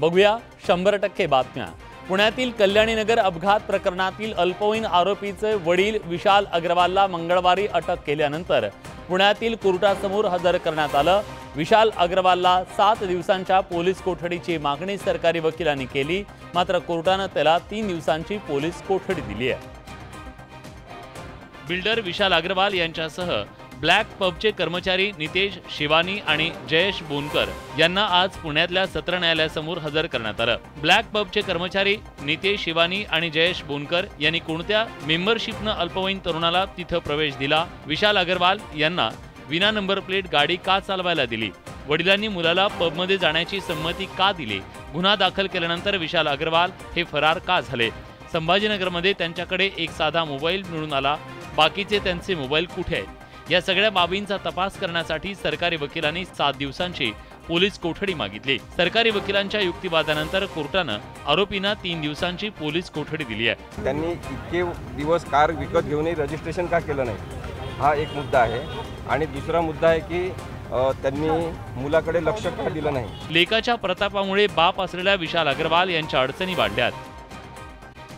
बघूया शंभर टक्के बातम्या. पुण्यातील कल्याणीनगर अपघात प्रकरणातील अल्पवयीन आरोपीचे वडील विशाल अग्रवालला मंगळवारी अटक केल्यानंतर पुण्यातील कोर्टासमोर हजर करण्यात आलं. विशाल अग्रवालला सात दिवसांच्या पोलीस कोठडीची मागणी सरकारी वकिलांनी केली. मात्र कोर्टानं त्याला तीन दिवसांची पोलीस कोठडी दिली आहे. बिल्डर विशाल अग्रवाल यांच्यासह ब्लॅक पबचे कर्मचारी नितेश शिवानी आणि जयेश बोनकर यांना आज पुण्यातल्या सत्र न्यायालयासमोर हजर करण्यात आलं. ब्लॅक पबचे कर्मचारी नितेश शिवानी आणि जयेश बोनकर यांनी कोणत्या मेंबरशिपनं अल्पवयीन तरुणाला तिथं प्रवेश दिला? विशाल अग्रवाल यांना विना नंबर प्लेट गाडी का चालवायला दिली? वडिलांनी मुलाला पबमध्ये जाण्याची संमती का दिली? गुन्हा दाखल केल्यानंतर विशाल अग्रवाल हे फरार का झाले? संभाजीनगरमध्ये त्यांच्याकडे एक साधा मोबाईल मिळून आला. बाकीचे त्यांचे मोबाईल कुठे आहेत? या सगळ्या बाबींचा तपास करण्यासाठी सरकारी वकिलांनी सात दिवसांची पोलीस कोठडी मागितली. सरकारी वकिलांच्या युक्तिवादानंतर कोर्टानं आरोपींना तीन दिवसांची पोलीस कोठडी दिली आहे. त्यांनी इतके दिवस कार विकत घेऊनही रजिस्ट्रेशन का केलं नाही? हा एक मुद्दा आहे. आणि दुसरा मुद्दा आहे की त्यांनी मुलाकडे लक्ष का दिलं नाही? लेकाच्या प्रतापामुळे बाप असलेल्या विशाल अग्रवाल यांच्या अडचणी वाढल्यात.